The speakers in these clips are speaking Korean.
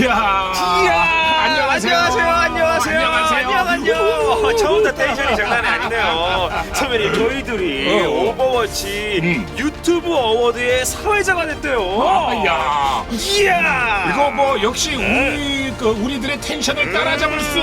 이야. 안녕하세요. 안녕하세요. 안녕하세요. 안녕하세요. 안녕 안녕. 처음부터 텐션이 장난이 아니네요. 선배님 저희들이 어. 오버워치 음. 유튜브 어워드의 사회자가 됐대요. 아, 야. 이야. 이거 뭐 역시 우리 그 우리들의 텐션을 따라잡을 수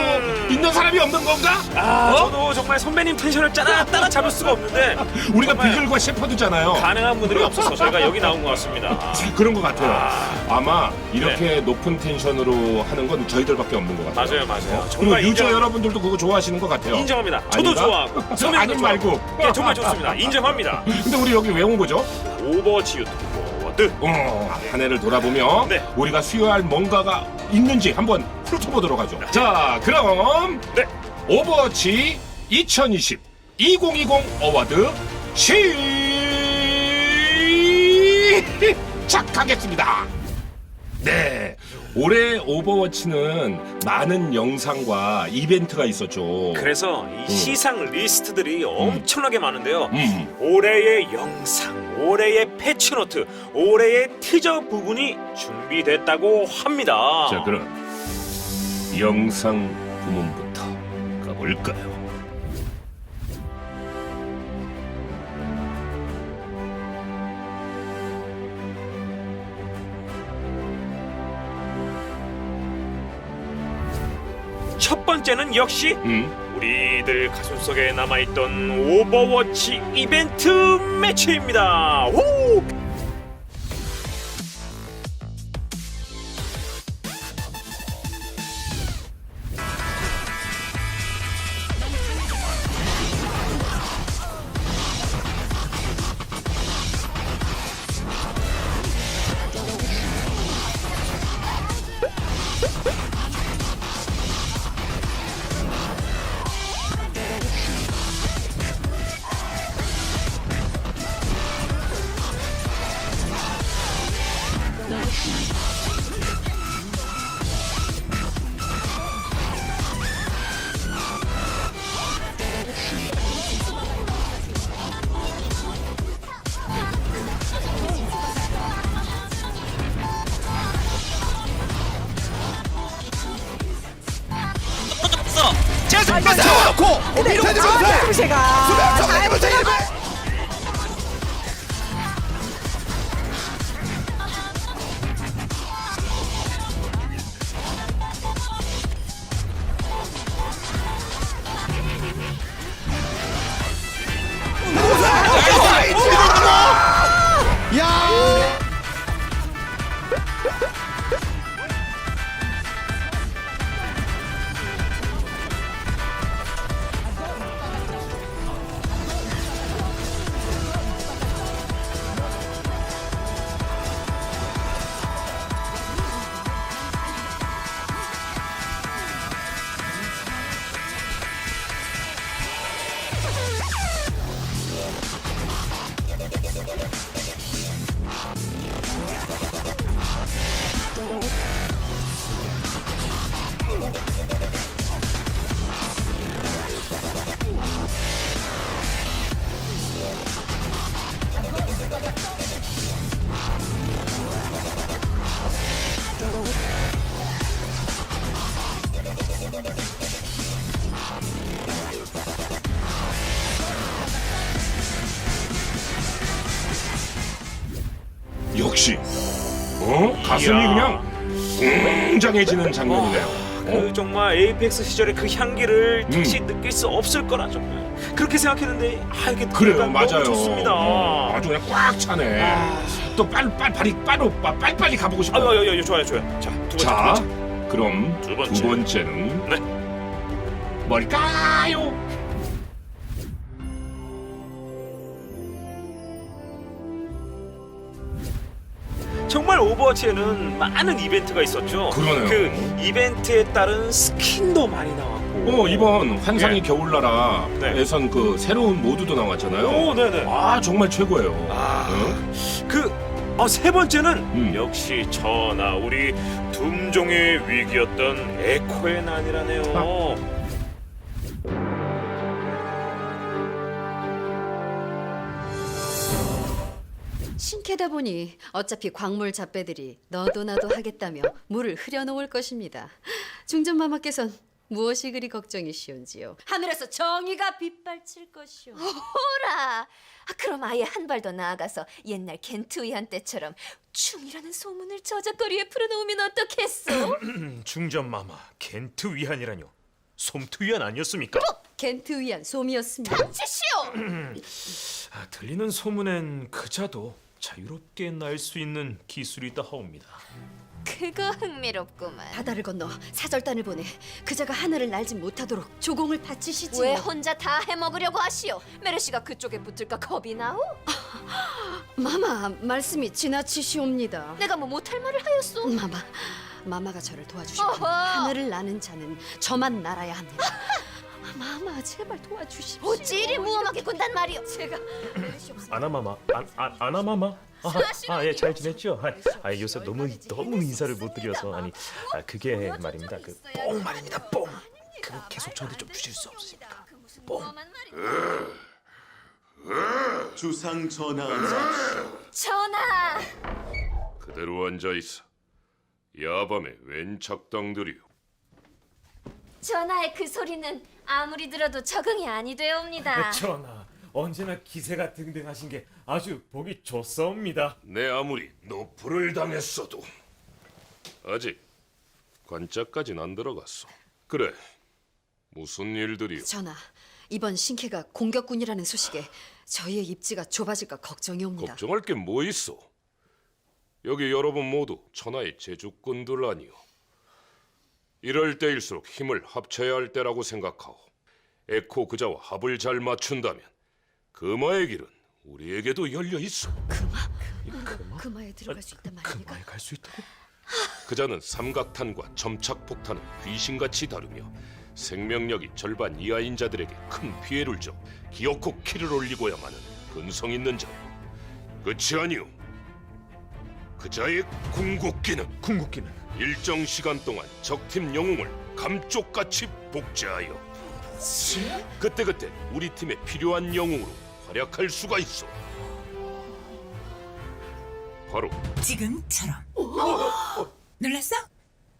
있는 사람이 없는 건가? 아, 어? 저도 정말 선배님 텐션을 따라 따라 잡을 수가 없는데 우리가 정말 비글과 셰퍼드잖아요. 가능한 분들이 없어서 저희가 여기 나온 것 같습니다. 그런 것 같아요. 아마 이렇게 네. 높은 텐션으로 하는 건 저희들밖에 없는 것 같아요. 맞아요, 맞아요. 그리고 정말 유저 인정- 여러분들도 그거 좋아하시는 것 같아요. 인정합니다. 저도 아닌가? 좋아하고 선배님도 아님 좋아하고. 말고. 예, 정말 좋습니다. 인정합니다. 근데 우리 여기 왜 온 거죠? 오버워치 유튜브 어워드. 어, 한 해를 돌아보며 네. 우리가 수여할 뭔가가 있는지 한번 훑어보도록 하죠. 자, 그럼 네. 오버워치 2020 2020 어워드 시작하겠습니다. 네. 올해 오버워치는 많은 영상과 이벤트가 있었죠. 그래서 이 시상 리스트들이 엄청나게 많은데요. 음. 올해의 영상, 올해의 패치노트, 올해의 티저 부분이 준비됐다고 합니다. 자, 그럼 영상 부문부터 가볼까요? 첫 번째는 역시 음. 우리들 가슴 속에 남아있던 오버워치 이벤트 매치입니다. 오! 가슴이. 그냥 웅장해지는 장면이네요. 그 정말 에이펙스 시절의 그 향기를 음. 다시 느낄 수 없을 거라 정말 그렇게 생각했는데 아 이게 그래요, 맞아요. 너무 좋습니다. 어, 아주 그냥 꽉 차네. 아. 또 빨리 빨리 빨리 빨리 빨리 빨리 가보고 싶어. 아유, 아유, 아유, 좋아요, 좋아요. 자, 두 번째, 자, 두 번째. 그럼 두 두, 번째. 번째 는 네. 뭘까요? 정말 오버워치에는 많은 이벤트가 있었죠. 그러네요. 그 이벤트에 따른 스킨도 많이 나왔고. 어 이번 환상의 예. 겨울나라에선 그 새로운 모드도 나왔잖아요. 오, 네네. 아 정말 최고예요. 아, 어? 그 어, 세 번째는 음. 역시 전하 우리 둠종의 위기였던 에코의 난이라네요. 아. 신캐다 보니 어차피 광물 잡배들이 너도 나도 하겠다며 물을 흐려놓을 것입니다. 중전마마께선 무엇이 그리 걱정이시온지요? 하늘에서 정의가 빗발칠 것이오. 호라! 아, 그럼 아예 한 발 더 나아가서 옛날 겐트위한 때처럼 충이라는 소문을 저작거리에 풀어놓으면 어떻겠소? 중전마마 겐트 위한이라뇨. 솜트 위한 아니었습니까? 겐트 위한 솜이었습니다. 치시오! 아, 들리는 소문엔 그자도 자유롭게 날 수 있는 기술이 있다 하옵니다. 그거 흥미롭구만. 바다를 건너 사절단을 보내 그자가 하늘을 날지 못하도록 조공을 바치시지. 왜 혼자 다 해먹으려고 하시오? 메르시가 그쪽에 붙을까 겁이 나오? 마마 말씀이 지나치시옵니다. 내가 뭐 못할 말을 하였소? 마마, 마마가 저를 도와주시고 어허! 하늘을 나는 자는 저만 날아야 합니다. 마마 제발 도와주십시오. 어찌 이리 무엄하게 군단 말이오? 제가 아나마마, 안, 안, 아나마마. 아, 예, 잘 지냈죠? 아, 아, 요새 너무 너무 인사를 못 드려서 아니, 아, 그게 말입니다. 그 뽕 말입니다, 뽕. 그거 계속 저한테 좀 주실 수 없으십니까? 주상 전하 전하! 그대로 앉아 있어. 야밤에 웬 작당들이오? 전하의 그 소리는 아무리 들어도 적응이 아니 되옵니다. 전하, 언제나 기세가 등등하신 게 아주 보기 좋사옵니다. 내 아무리 노프를 당했어도 아직 관짝까진 안 들어갔어. 그래, 무슨 일들이오? 전하, 이번 신캐가 공격군이라는 소식에 저희의 입지가 좁아질까 걱정이옵니다. 걱정할 게 뭐 있어? 여기 여러분 모두 천하의 제주꾼들 아니오. 이럴 때일수록 힘을 합쳐야 할 때라고 생각하오. 에코 그자와 합을 잘 맞춘다면 금화의 길은 우리에게도 열려 있어. 금화에 들어갈 수 있단 말입니까? 그마에 갈 수 있다고? 그자는 삼각탄과 점착폭탄을 귀신같이 다루며 생명력이 절반 이하인 자들에게 큰 피해를 줘 기어코 키를 올리고야만은 근성 있는 자. 끝이 아니오. 그자의 궁극기는 궁극기는 일정 시간 동안 적팀 영웅을 감쪽같이 복제하여 그때그때 우리 팀에 필요한 영웅으로 활약할 수가 있어. 바로 지금처럼. 놀랐어?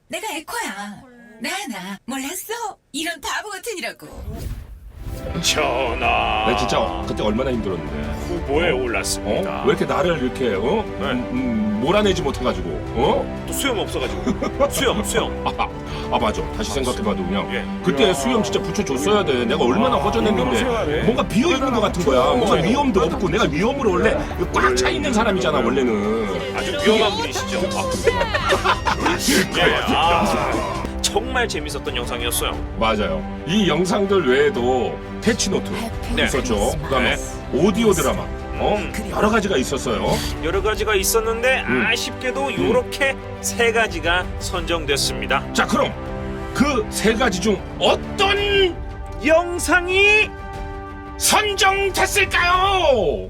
내가 에코야. 나나 몰랐어? 이런 바보 같은 이라고. 전하. 나 진짜 그때 얼마나 힘들었는데. 후보에 올랐습니다. 어? 왜 이렇게 나를 이렇게 어? 네. 음, 음, 몰아내지 못해가지고 어? 또 수염 없어가지고. 수염, 수염. 아, 아 맞아. 다시 생각해봐도 그냥 예. 그때 수염 진짜 붙여줬어야 돼. 내가 얼마나 아, 허전했는데. 뭔가 비어 있는 것 같은 거야. 뭔가 위험도 없고 내가 위험으로 원래 꽉 차 있는 사람이잖아 원래는. 아주 위험한 분이시죠. 예, 아, 정말 재밌었던 영상이었어요. 맞아요. 이 영상들 외에도 패치노트 네. 있었죠. 그다음에 오디오 드라마 어 음. 여러 가지가 있었어요. 여러 가지가 있었는데 음. 아쉽게도 요렇게 세 가지가 선정됐습니다. 자 그럼 그 세 가지 중 어떤 영상이 선정됐을까요?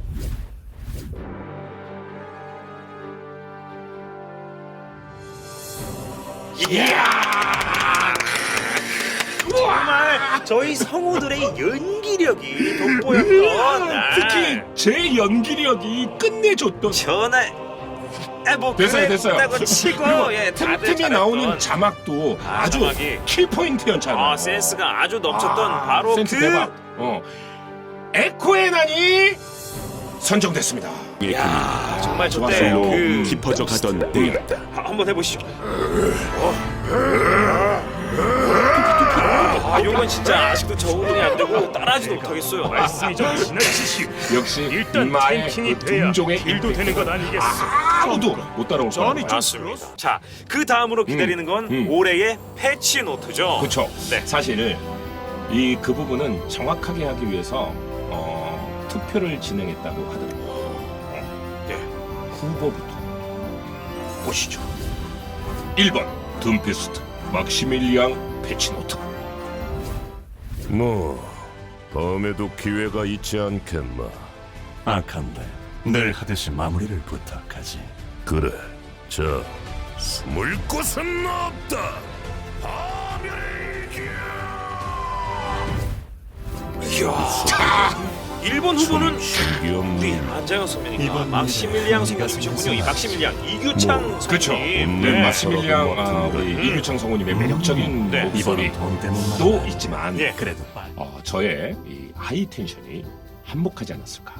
정말 저희 성우들의 연기력이 돋보였던 아, 특히 제 연기력이 끝내줬던 전화 아, 뭐 됐어요, 됐어요. 치고 예, 다들 틈틈이 잘했던 나오는 자막도 아, 아 주 자막이. 킬포인트였잖아요. 아 센스가 아주 넘쳤던 아, 바로 센스 그 대박. 어. 에코의 난이 선정됐습니다. 야 정말 좋았어요. 그 음. 깊어져 가던 때였다. 하- 한번 해보시죠. 아, 이건 진짜 아직도 적응이 안 되고 따라하지도 못하겠어요. 말씀이 좀 지나치시오. 역시 이마의 그 둥종의 일도 되는 것 아니겠어? 아무도 못 따라올 거예요. 맞습니다. 자, 그 다음으로 기다리는 건 음. 올해의 패치 노트죠. 그렇죠. 네. 사실 이 그 부분은 정확하게 하기 위해서 어, 투표를 진행했다고 하더라고요. 네. 후보부터 보시죠. 1번 둠피스트 막시밀리앙 패치노트 뭐 다음에도 기회가 있지 않겠나. 악한데 늘 하듯이 마무리를 부탁하지. 그래. 자, 숨을 곳은 없다. 파멸의 길. 자, 1번 후보는 우리 안자영 선배님과 막시밀리앙 문제 선배님이셨군요. 이 막시밀리앙 이규창 뭐, 그렇죠. 선배님. 네, 네. 마시밀리앙 아, 음. 우리 음. 이규창 성우님의 매력적인 네. 목소리도 있지만 예. 그래도 어, 저의 이 하이 텐션이 한몫하지 않았을까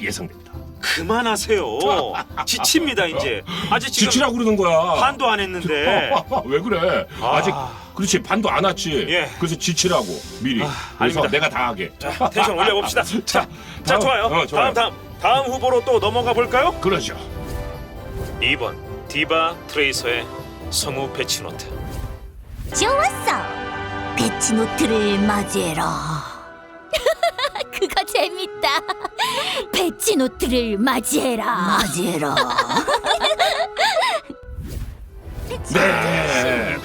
예상됩니다. 그만하세요. 지칩니다 이제. 아직 지금 지치라고 그러는 거야. 반도 안 했는데. 왜 그래? 아. 아직 그렇지 반도 안 왔지. 예. 그래서 지치라고 미리. 그래서 아닙니다. 내가 다 하게. 자, 텐션 올려봅시다. 자, 자, 다음. 좋아요. 어, 좋아요. 다음 다음 다음 후보로 또 넘어가 볼까요? 그러죠. 2번 디바 트레이서의 성우 배치노트. 좋았어. 배치노트를 맞이해라. 그거 재밌다. 배치노트를 맞이해라. 맞이해라. 네.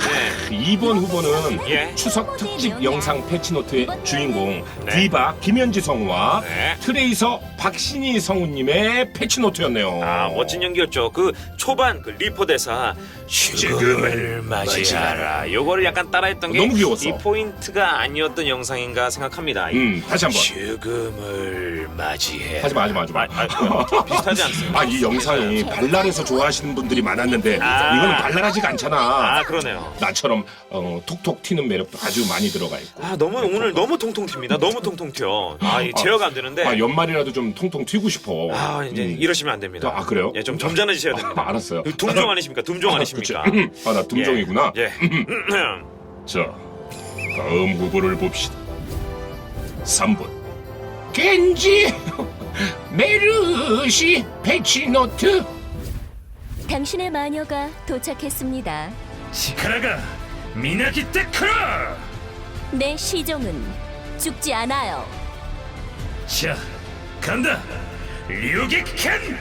2번 후보는 예. 추석 특집 영상 패치노트의 주인공 네. 디바 김현지 성우와 네. 트레이서 박신희 성우님의 패치노트였네요. 아 멋진 연기였죠. 그 초반 그 리포 대사 죽음을 맞이하라. 요거를 약간 따라했던 게 너무 귀여웠어. 이 포인트가 아니었던 영상인가 생각합니다. 이 음, 다시 한번. 죽음을 맞이해. 하지 마, 하지 마, 하지 마. 아, 아, 비슷하지 않습니까? 아, 이 영상이 발랄해서 좋아하시는 분들이 많았는데 아. 이거는 발랄하지가 않잖아. 아 그러네요. 나처럼 어, 톡톡 튀는 매력도 아주 많이 들어가 있고. 아 너무 오늘 너무 통통 튑니다. 너무 통통 튀어. 아 이 제어가 안 되는데. 아, 연말이라도 좀 통통 튀고 싶어. 아 이제 음. 이러시면 안 됩니다. 아, 그래요? 예, 좀 점잖해지셔야 됩니다. 아, 알았어요. 둠종 아니십니까? 둠종 아, 아니십니까? 그치. 아, 나 둠종이구나. 예. 예. 자, 다음 후보를 봅시다. 3번. 겐지 메르시 패치노트 당신의 마녀가 도착했습니다. 시카라가 미나기 테 크라! 내 시종은 죽지 않아요. 자 간다. 류기 켄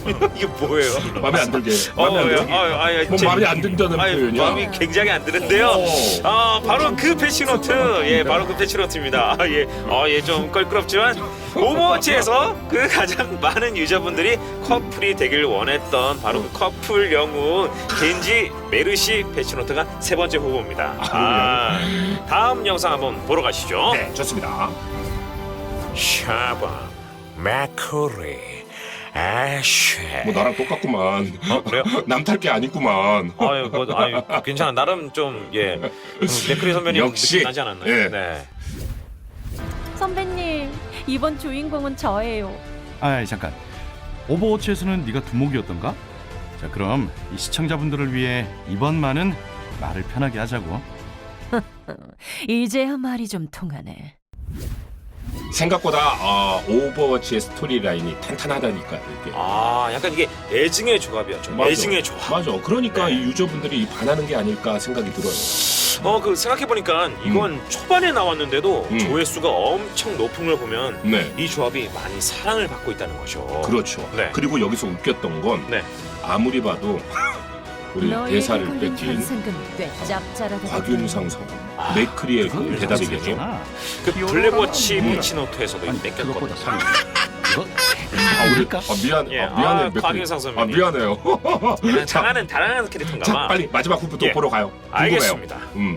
이게 뭐예요? 마음에 안 들게. 어, 마음에 안 예. 들게. 아, 아, 예, 뭐 제- 마음에 안 든다는 표현이야. 마음이 굉장히 안 드는데요. 오. 아, 바로 그 패치노트. 예, 바로 그 패치노트입니다. 아, 예. 아, 예, 좀 껄끄럽지만 오버워치에서 그 가장 많은 유저분들이 커플이 되길 원했던 바로 그 커플 영웅 겐지 메르시 패치노트가 세 번째 후보입니다. 아, 다음 영상 한번 보러 가시죠. 네, 좋습니다. 샤바 마코리 아쉐 뭐 나랑 똑같구만. 어, 그래요? 남탈 게 아니구만. 아유, 뭐, 아유, 괜찮아. 나름 좀 예, 음, 네크리 선배님 역시. 느낌 나지 않았나요? 예. 네. 선배님, 이번 주인공은 저예요. 아 잠깐 오버워치에서는 네가 두목이었던가? 자 그럼 이 시청자분들을 위해 이번만은 말을 편하게 하자고 이제야 말이 좀 통하네. 생각보다 어, 오버워치의 스토리 라인이 탄탄하다니까 이게. 아, 약간 이게 애증의 조합이었죠. 맞아. 애증의 조합. 맞아. 그러니까 네. 이 유저분들이 반하는 게 아닐까 생각이 들어요. 어, 그 생각해 보니까 이건 초반에 나왔는데도 음. 조회수가 엄청 높은 걸 보면 네. 이 조합이 많이 사랑을 받고 있다는 거죠. 그렇죠. 네. 그리고 여기서 웃겼던 건 네. 아무리 봐도 우리 대사를 뺏긴. 곽윤상 성우 네크리의 그 대답이겠죠. 그 블랙워치 음. 패치노트에서도 아니 뺏겼거든요. 아, 우리 아, 미안, 예. 아, 미안해, 아, 맥크리. 곽윤상 아, 선배님. 미안해요. 자, 당하는 당하는 캐릭터인가 자, 봐. 빨리 마지막 후보 또 예. 보러 가요. 궁금해요. 알겠습니다. 음.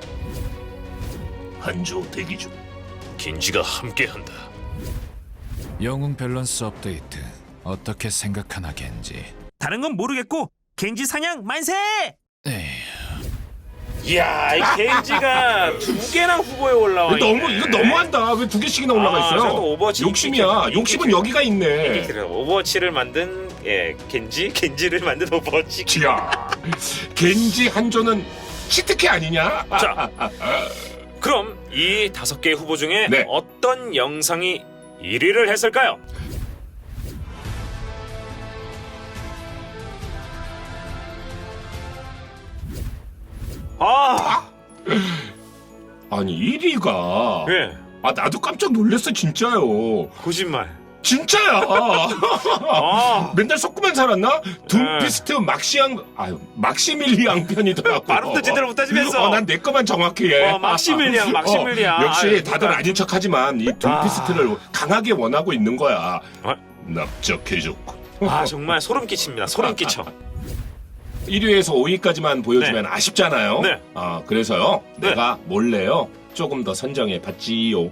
한조 대기 중 긴지가 함께한다. 영웅 밸런스 업데이트 어떻게 생각하나 겐지 다른 건 모르겠고 겐지 사냥 만세! 에이, 이야, 이 겐지가 두 개나 후보에 올라와 있네. 너무 이거 너무한다. 왜 두 개씩이나 올라가 아, 있어요? 저도 오버워치 욕심이야. 인기 욕심은 인기 여기가 있네. 이게. 오버워치를 만든 예 겐지, 겐지를 만든 오버워치. 지야. 겐지 한조는 치트키 아니냐? 자, 그럼 이 다섯 개 후보 중에 네. 어떤 영상이 1위를 했을까요? 아, 아니 1위가 예, 아 나도 깜짝 놀랐어 진짜요. 거짓말. 진짜야. 아, 맨날 섞고만 살았나? 둠피스트 막시앙 아유 막시밀리앙 편이더라고. 발음도 제대로 못 하시면서. 어, 난내 거만 정확히 해. 어, 막시밀리앙, 막시밀리앙. 어, 역시 아유, 다들 그러니까. 아닌 척하지만 이 둠피스트를 강하게 원하고 있는 거야. 아. 납작해졌군. 아 정말 소름 끼칩니다. 소름 끼쳐. 1위에서 5위까지만 보여주면 아쉽잖아요. 네. 아 그래서요 네. 내가 몰래요 조금 더 선정해 봤지요. 에?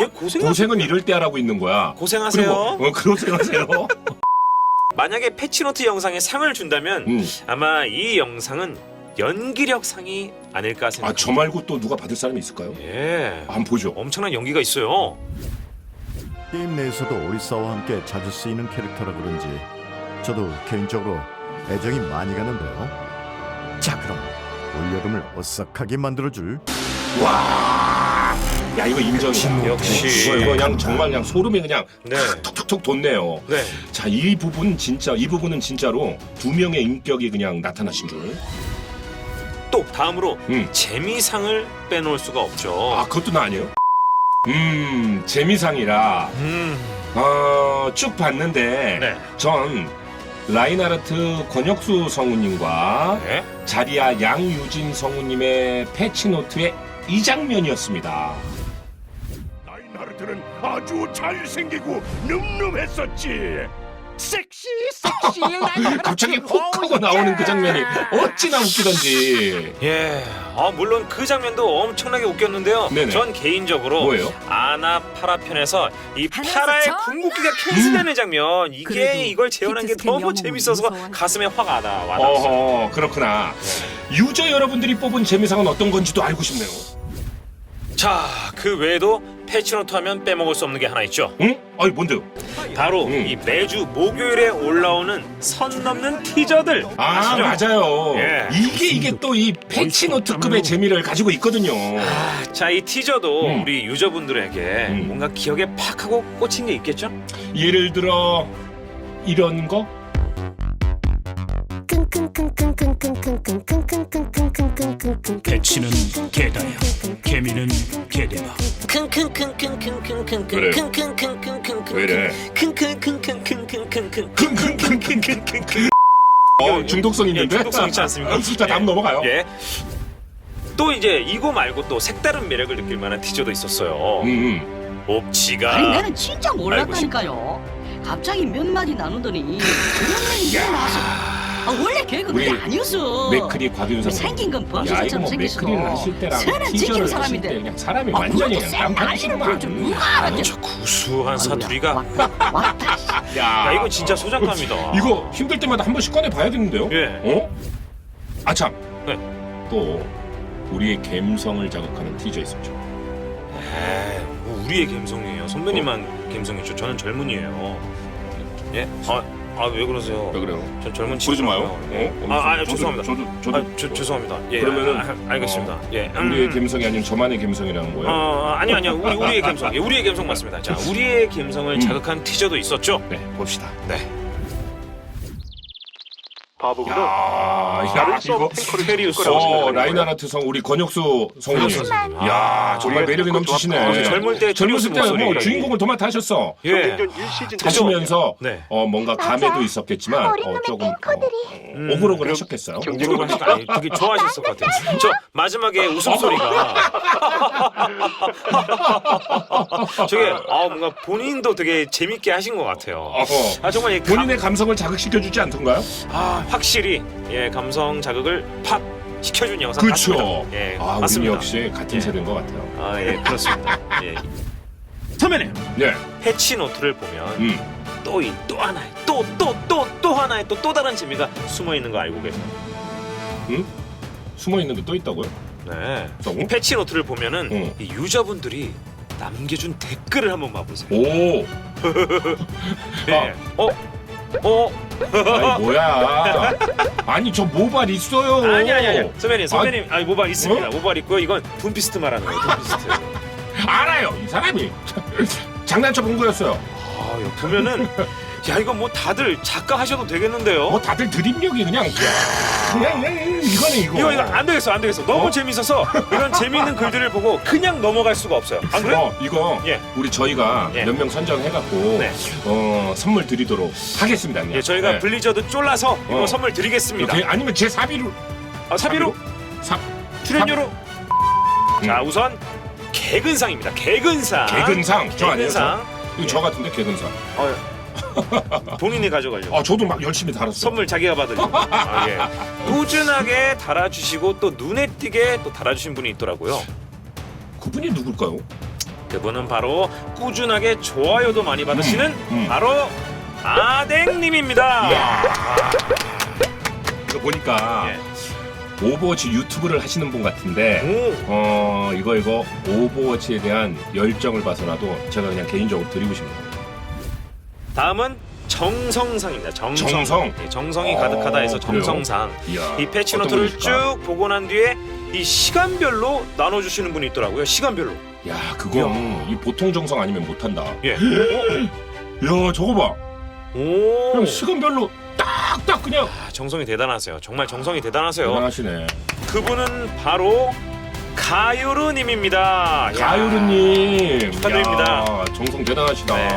왜 고생 고생은 이럴 때 하라고 있는 거야. 고생하세요. 그리고 어, 고생하세요. 만약에 패치노트 영상에 상을 준다면 음. 아마 이 영상은 연기력 상이 아닐까 아, 생각합니다. 저 말고 또 누가 받을 사람이 있을까요? 예. 한번 보죠. 엄청난 연기가 있어요. 게임 내에서도 오리사와 함께 자주 쓰이는 캐릭터라 그런지 저도 개인적으로 애정이 많이 가는데요. 자 그럼 올여름을 오싹하게 만들어줄 와, 야 이거 인정이다. 역시. 이거, 그냥 정말 그냥 소름이 그냥 네. 툭툭툭 돋네요. 네. 자, 이 부분 진짜 이 부분은 진짜로 두 명의 인격이 그냥 나타나신 줄. 또 다음으로 음. 재미상을 빼놓을 수가 없죠. 아, 그것도 나 아니에요? 음, 재미상이라 음. 어, 쭉 봤는데 네. 전 라인하르트 권혁수 성우님과 네. 자리아 양유진 성우님의 패치노트의 이 장면이었습니다. 라인하르트는 아주 잘생기고 늠름했었지. 섹시 섹시 라이브 갑자기 훅 하고 나오는 그 장면이 어찌나 웃기던지. 예. 아 물론 그 장면도 엄청나게 웃겼는데요. 네네. 전 개인적으로 뭐예요? 아나 파라 편에서 이 하늘에서 파라의 저- 궁극기가 캔슬되는 장면 이게 그래도 이걸 재현한 게 히트 스캔 너무 영웅은 재밌어서 무서워하니까. 가슴에 확 와닿 와닿았어요. 어허, 그렇구나. 유저 여러분들이 뽑은 재미상은 어떤 건지도 알고 싶네요. 자, 그 외에도 패치노트 하면 빼먹을 수 없는 게 하나 있죠. 응? 아니 뭔데요? 바로 음. 이 매주 목요일에 올라오는 선 넘는 티저들. 아 아시죠? 맞아요. 예. 이게 이게 또 이 패치노트급의 재미를 가지고 있거든요. 아, 자, 이 티저도 음. 우리 유저분들에게 음. 뭔가 기억에 팍 하고 꽂힌 게 있겠죠? 예를 들어 이런 거? 개치는 개다야 개미는 개대다 어 중독성 있는데? 예, 중독성 있지 않습니까? 아, 진짜 다음 넘어가요. 예. 또 이제 이거 말고 또 색다른 매력을 느낄 만한 티저도 있었어요. 음, 음. 옵지가 아니 나는 진짜 몰랐다니까요. 갑자기 몇 마디 나누더니 그런 얘기 나서 아, 원래 개그 그게 우리 아니었어 맥크리 곽윤선 생긴 건 야 범죄자처럼 뭐 생겼어 하실 때랑 티저를 하실 사람인데 때 그냥 사람이 아, 완전히 그것도 그냥. 누가 알았지 저 구수한 사투리가 왔다 왔다 씨. 야 이거 진짜 소장감이다. 이거 힘들 때마다 한 번씩 꺼내 봐야겠는데요? 예. 어? 아참. 네. 또 우리의 감성을 자극하는 티저 있었죠. 에이, 뭐 우리의 감성이에요. 선배님만 감성이죠. 저는 젊은이에요. 예? 아, 아 왜 그러세요? 왜 그래요? 전 젊은 그러지 마요. 친구예요. 어? 예. 아, 아, 저도- 죄송합니다. 저도 저도 아, 저, 죄송합니다. 예, 그러면은, 아, 아, 알겠습니다. 예. 음, 우리의 음. 감성이 아닌 저만의 감성이라는 거예요. 어, 아니 아니요. 우리 우리의 감성. 예, 우리의 감성 맞습니다. 자, 우리의 감성을 음. 자극한 티저도 있었죠. 네, 봅시다. 네. 야, 야 이거 페리우스. 어, 라인하르트 성 우리 권혁수 성우님. 야, 정말 매력이 넘치시네. 아, 젊을 때 젊었을 때 목소리. 뭐 주인공을 도맡아 하셨어. 예. 하시면서 네. 어 뭔가 감에도 있었겠지만 어, 조금 어, 음. 오글오글 하셨겠어요. 오그로고 하시니까 아니, 되게 좋아하셨을 것 같아요. 저 마지막에 웃음소리가 저게 아 뭔가 본인도 되게 재밌게 하신 것 같아요. 어허. 아 정말 이 감, 본인의 감성을 자극시켜주지 않던가요? 아 확실히 예 감성 자극을 팍 시켜준 영상 그렇죠. 같습니다. 예 아, 우리 맞습니다. 역시 같은 예. 세대인 것 같아요. 아 예 그렇습니다. 예 선배님 네, 패치 노트를 보면 음, 또 이 또 하나의 또 또 또 또 하나의 또 또 다른 재미가 숨어 있는 거 알고 계세요? 숨어 있는데 또 있다고요? 네. 이 패치 노트를 보면은 응. 이 유저분들이 남겨준 댓글을 한번 봐보세요. 오, 네. 어? 어? 아니 뭐야? 아니 저 모발 있어요. 아니 아니 아니 선배님 선배님 아니 모발 있습니다. 모발 있고요. 이건 분피스트 말하는 거예요. 분피스트. 알아요, 이 사람이 장난쳐 본 거였어요. 아 여기 보면은 야 이거 뭐 다들 작가 하셔도 되겠는데요. 뭐 다들 드립력이 그냥 그냥 그냥 이거네 이거. 이거 이거 안 되겠어 안 되겠어 너무 어? 재밌어서 이런 재미있는 글들을 보고 그냥 넘어갈 수가 없어요. 안 그래? 어, 이거 예. 우리 저희가 예. 몇 명 선정해갖고 네. 어, 선물 드리도록 하겠습니다. 그냥. 예, 저희가 네. 블리저드 쫄라서 이거 어. 선물 드리겠습니다. 이렇게 아니면 제 사비로 아, 사비로 사 출연료로 자 음. 우선 개근상입니다. 개근상. 개근상 저 아니에요? 저? 개근상. 이거 저 같은데 개근상. 어, 본인이 가져가려고. 아 저도 막 열심히 달았어. 선물 자기가 받으려고. 아, 예. 꾸준하게 달아주시고 또 눈에 띄게 또 달아주신 분이 있더라고요. 그분이 누굴까요? 그분은 바로 꾸준하게 좋아요도 많이 받으시는 음. 바로 아댕님입니다. 이거 보니까 예. 오버워치 유튜브를 하시는 분 같은데 오, 어 이거 이거 오버워치에 대한 열정을 봐서라도 제가 그냥 개인적으로 드리고 싶네요. 다음은 정성상입니다. 정성. 정성? 예, 정성이 어, 가득하다 해서 그래요? 정성상. 이야, 이 패치노트를 분이실까? 쭉 보고 난 뒤에 이 시간별로 나눠주시는 분이 있더라고요. 시간별로. 야 그건 이 보통 정성 아니면 못한다. 예. 야 저거 봐. 오. 그냥 시간별로 딱딱 그냥 아, 정성이 대단하세요. 정말 정성이 대단하세요. 대단하시네. 그분은 바로 가요르님입니다. 야, 가요르님 축하드립니다. 야, 정성 대단하시다. 네.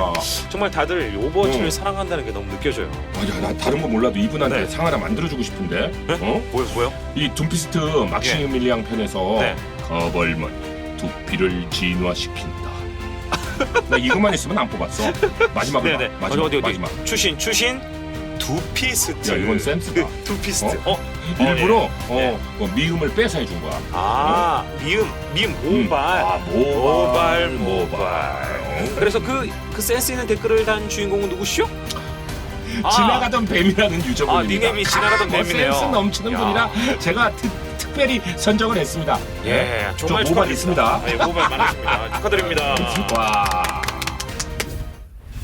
정말 다들 오버워치를 응. 사랑한다는 게 너무 느껴져요. 맞아 나 다른 건 몰라도 이분한테 네. 상 하나 만들어주고 싶은데. 네? 어? 뭐요, 뭐요? 이 둠피스트 막시밀리앙 편에서 네. 거벌먼 두피를 진화시킨다. 나 이것만 있으면 안 뽑았어. 마지막으로 네네. 봐. 마지막 어디 어디 어디. 마지막. 추신 추신 두피스트. 야 이건 센스다. 두피스트. 어? 일부러 예. 어, 네. 뭐 미음을 빼서 해준 거야. 아 미음 미음 음. 모발. 아, 모발, 모발 모발. 그래서 그 그 센스 있는 댓글을 단 주인공은 누구시오? 아. 지나가던 뱀이라는 유저분입니다. 아, 닉네임이 지나가던 뭐 뱀이네요. 센스 넘치는 야. 분이라 제가 특, 특별히 선정을 했습니다. 예, 저 정말 모발 축하드립니다. 있습니다. 예, 모발 많으십니다. 축하드립니다. 와.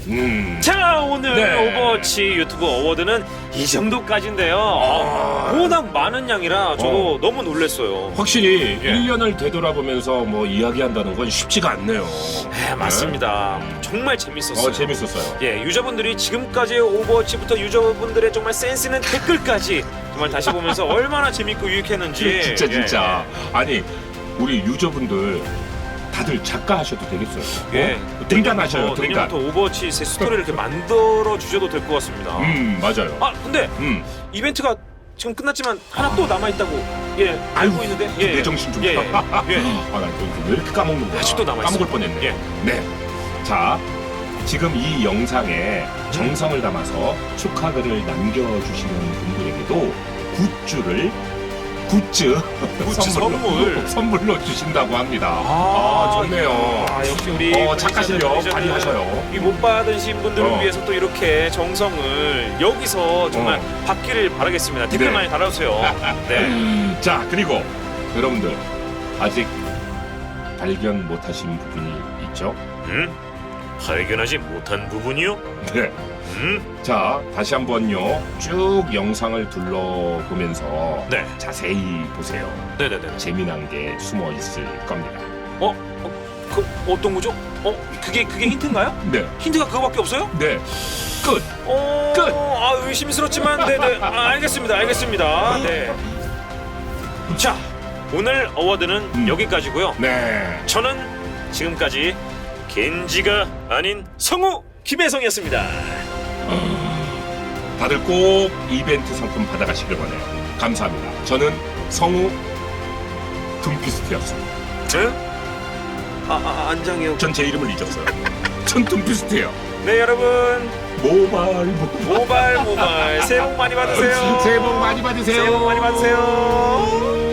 음. 자 오늘 네. 오버워치 유튜브 어워드는 이 정도까지인데요. 어, 워낙 많은 양이라 저도 너무 놀랐어요. 확실히 예. 1년을 되돌아보면서 뭐 이야기한다는 건 쉽지가 않네요. 네, 맞습니다. 정말 재밌었어요. 어, 재밌었어요. 예, 유저분들이 지금까지의 오버워치부터 유저분들의 정말 센스 있는 댓글까지 정말 다시 보면서 얼마나 재밌고 유익했는지 진짜 예, 진짜. 아니 우리 유저분들 다들 작가 하셔도 되겠어요. 예, 어? 등단 하셔요. 내년부터, 등단. 내년부터 오버워치 새 스토리를 이렇게 만들어 주셔도 될 것 같습니다. 음 맞아요. 아 근데 음. 이벤트가 지금 끝났지만 하나 또 남아 있다고 예 알고 있는데 예, 내 정신 좀. 예, 예, 예. 아나왜 이렇게 까먹는 거야? 아직도 남아있어. 까먹을 뻔했네. 예. 네. 자 지금 이 영상에 정성을 담아서 축하글을 남겨주시는 분들에게도 굿즈를 굿즈, 굿즈 선물. 선물로 주신다고 합니다. 아, 아, 좋네요. 아 역시 우리 어, 작가 실력 발휘하셔요. 이못 받으신 분들을 어. 위해서 또 이렇게 정성을 여기서 정말 받기를 바라겠습니다. 댓글 네. 많이 달아주세요. 네. 자 그리고 여러분들 아직 발견 못하신 부분이 있죠? 음? 발견하지 못한 부분이요? 네. 음? 자 다시 한번요 쭉 영상을 둘러보면서 네. 자세히 보세요. 네네네. 재미난 게 숨어 있을 겁니다. 어? 어? 그 어떤 거죠? 어? 그게 그게 힌트인가요? 네, 힌트가 그거밖에 없어요? 네, 끝. 어... 끝! 아 의심스럽지만 네네 아, 알겠습니다 알겠습니다 네. 자 오늘 어워드는 음. 여기까지고요 네. 저는 지금까지 겐지가 아닌 성우 김혜성이었습니다 다들 꼭 이벤트 상품 받아가시길 바래요. 감사합니다. 저는 성우 둠피스트였습니다. 네? 아, 아 안장이요 전 제 이름을 잊었어요. 전 둠피스트예요. 네 여러분 모발 모발. 모발 모발 새해 복 많이 받으세요 새해 복 많이 받으세요. 새해 복 많이 받으세요